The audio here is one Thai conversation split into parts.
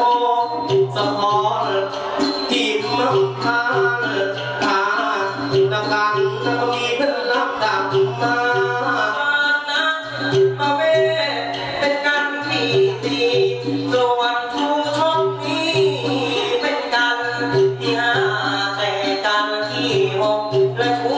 โพสะพปีมังคาหาตะกันตะมีเพื่นรัดักมามาเวเป็นกันที่ดีสวรรทุช่องนี้เป็นกันที่ห้าแต่กันที่หกและทุก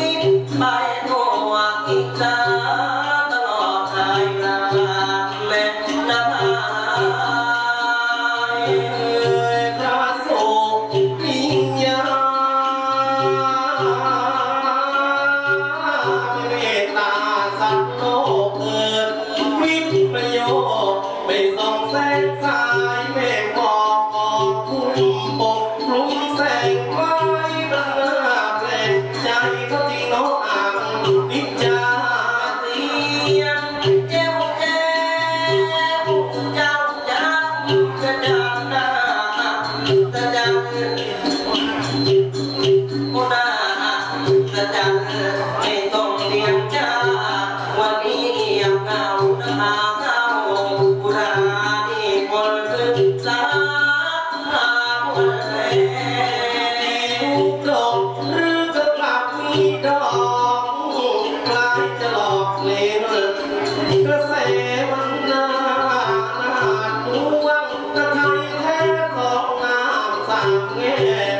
The da yeah.